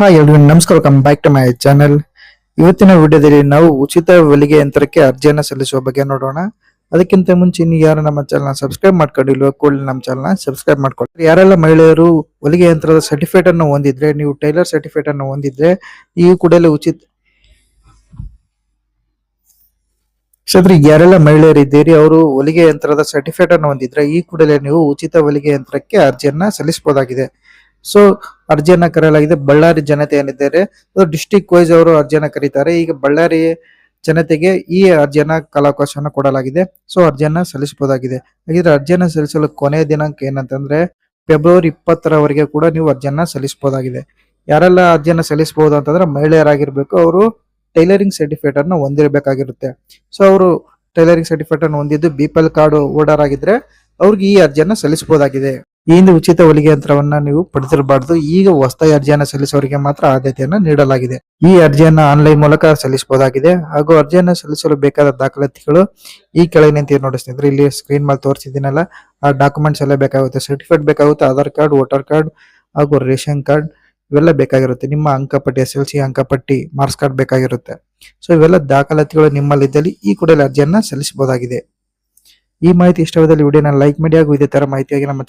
Hi ಎಲ್ರಿಗೂ ನಮಸ್ಕಾರ come back to my channel ಇವತ್ತಿನ ವಿಡಿಯೋದಲ್ಲಿ ನಾವು ಉಚಿತ ಹೊಲಿಗೆ ಯಂತ್ರಕ್ಕೆ ಅರ್ಜಿಯನ್ನು ಸಲ್ಲಿಸುವ ಬಗ್ಗೆ ನೋಡೋಣ. ಅದಕ್ಕಿಂತ ಮುಂಚೆ ಇನ್ನು ಯಾರು ನಮ್ಮ ಚಾನಲ್ನ ಸಬ್ಸ್ಕ್ರೈಬ್ ಮಾಡ್ಕೊಂಡಿಲ್ವೋ ಕೂಡಲೇ ನಮ್ಮ ಚಾನಲ್ನ ಸಬ್ಸ್ಕ್ರೈಬ್ ಮಾಡ್ಕೊಳ್ಳಿ. ಯಾರೆಲ್ಲ ಮಹಿಳೆಯರು ಹೊಲಿಗೆ ಯಂತ್ರದ ಸರ್ಟಿಫಿಕೇಟ್ ಅನ್ನು ಹೊಂದಿದ್ರೆ, ನೀವು ಟೈಲರ್ ಸರ್ಟಿಫಿಕೇಟ್ ಅನ್ನು ಹೊಂದಿದ್ರೆ ಈ ಕೂಡಲೇ ಉಚಿತ ಸದ್ರಿ, ಯಾರೆಲ್ಲ ಮಹಿಳೆಯರು ಇದ್ದೀರಿ, ಅವರು ಹೊಲಿಗೆ ಯಂತ್ರದ ಸರ್ಟಿಫಿಕೇಟ್ ಅನ್ನು ಹೊಂದಿದ್ರೆ, ಈ ಕೂಡಲೇ ನೀವು ಉಚಿತ ಹೊಲಿಗೆ ಯಂತ್ರಕ್ಕೆ ಅರ್ಜಿಯನ್ನ ಸಲ್ಲಿಸಬಹುದಾಗಿದೆ. ಸೊ ಅರ್ಜಿಯನ್ನ ಕರೆಯಲಾಗಿದೆ. ಬಳ್ಳಾರಿ ಜನತೆ ಏನಿದ್ದಾರೆ? ಡಿಸ್ಟಿಕ್ ವೈಸ್ ಅವರು ಅರ್ಜಿಯನ್ನ ಕರೀತಾರೆ. ಈಗ ಬಳ್ಳಾರಿ ಜನತೆಗೆ ಈ ಅರ್ಜಿಯನ್ನ ಕಾಲಾವಕಾಶವನ್ನು ಕೊಡಲಾಗಿದೆ. ಸೊ ಅರ್ಜಿಯನ್ನ ಸಲ್ಲಿಸಬಹುದಾಗಿದೆ. ಹಾಗಿದ್ರೆ ಅರ್ಜಿಯನ್ನ ಸಲ್ಲಿಸಲು ಕೊನೆಯ ದಿನಾಂಕ ಏನಂತಂದ್ರೆ ಫೆಬ್ರವರಿ ಇಪ್ಪತ್ತರವರೆಗೆ ಕೂಡ ನೀವು ಅರ್ಜಿಯನ್ನ ಸಲ್ಲಿಸಬಹುದಾಗಿದೆ. ಯಾರೆಲ್ಲ ಅರ್ಜಿಯನ್ನ ಸಲ್ಲಿಸಬಹುದು ಅಂತಂದ್ರೆ ಮಹಿಳೆಯರಾಗಿರ್ಬೇಕು. ಅವರು ಟೈಲರಿಂಗ್ ಸರ್ಟಿಫಿಕೇಟ್ ಅನ್ನು ಹೊಂದಿರಬೇಕಾಗಿರುತ್ತೆ. ಸೊ ಅವರು ಟೈಲರಿಂಗ್ ಸರ್ಟಿಫಿಕೇಟ್ ಅನ್ನು ಹೊಂದಿದ್ದು B P L card holder ಆಗಿದ್ರೆ ಅವ್ರಿಗೆ ಈ ಅರ್ಜಿಯನ್ನ ಸಲ್ಲಿಸಬಹುದಾಗಿದೆ. ಈ ಹಿಂದೆ ಉಚಿತ ಹೊಲಿಗೆ ಯಂತ್ರವನ್ನ ನೀವು ಪಡೆದಿರಬಾರ್ದು. ಈಗ ಹೊಸದಾಗಿ ಅರ್ಜಿಯನ್ನ ಸಲ್ಲಿಸುವವರಿಗೆ ಮಾತ್ರ ಆದ್ಯತೆಯನ್ನ ನೀಡಲಾಗಿದೆ. ಈ ಅರ್ಜಿಯನ್ನ ಆನ್ಲೈನ್ ಮೂಲಕ ಸಲ್ಲಿಸಬಹುದಾಗಿದೆ. ಹಾಗೂ ಅರ್ಜಿಯನ್ನ ಸಲ್ಲಿಸಲು ಬೇಕಾದ ದಾಖಲಾತಿಗಳು ಈ ಕೆಳಗಿನಂತೆ ನೋಡಿ ಸ್ನೇಹಿತರೆ ಇಲ್ಲಿ ಸ್ಕ್ರೀನ್ ಮೇಲೆ ತೋರಿಸಿದ್ದೀನಲ್ಲ, ಆ ಡಾಕ್ಯುಮೆಂಟ್ಸ್ ಎಲ್ಲ ಬೇಕಾಗುತ್ತೆ. ಸರ್ಟಿಫಿಕೇಟ್ ಬೇಕಾಗುತ್ತೆ ಆಧಾರ್ ಕಾರ್ಡ್ ವೋಟರ್ ಕಾರ್ಡ್ ಹಾಗೂ ರೇಷನ್ ಕಾರ್ಡ್ ಇವೆಲ್ಲ ಬೇಕಾಗಿರುತ್ತೆ. ನಿಮ್ಮ ಅಂಕಪಟ್ಟಿ, ಎಸ್ ಎಲ್ ಸಿ ಅಂಕಪಟ್ಟಿ, ಮಾರ್ಕ್ಸ್ ಕಾರ್ಡ್ ಬೇಕಾಗಿರುತ್ತೆ. ಸೊ ಇವೆಲ್ಲ ದಾಖಲಾತಿಗಳು ನಿಮ್ಮಲ್ಲಿದ್ದಲ್ಲಿ ಈ ಕೂಡಲೇ ಅರ್ಜಿಯನ್ನ ಸಲ್ಲಿಸಬಹುದಾಗಿದೆ. ಈ ಮಾಹಿತಿ ಇಷ್ಟವಾದಲ್ಲಿ ವಿಡಿಯೋನ ಲೈಕ್ ಮಾಡಿ ಹಾಗೂ ಇದೇ ತರ ಮಾಹಿತಿಯಾಗಿ ನಮ್ಮ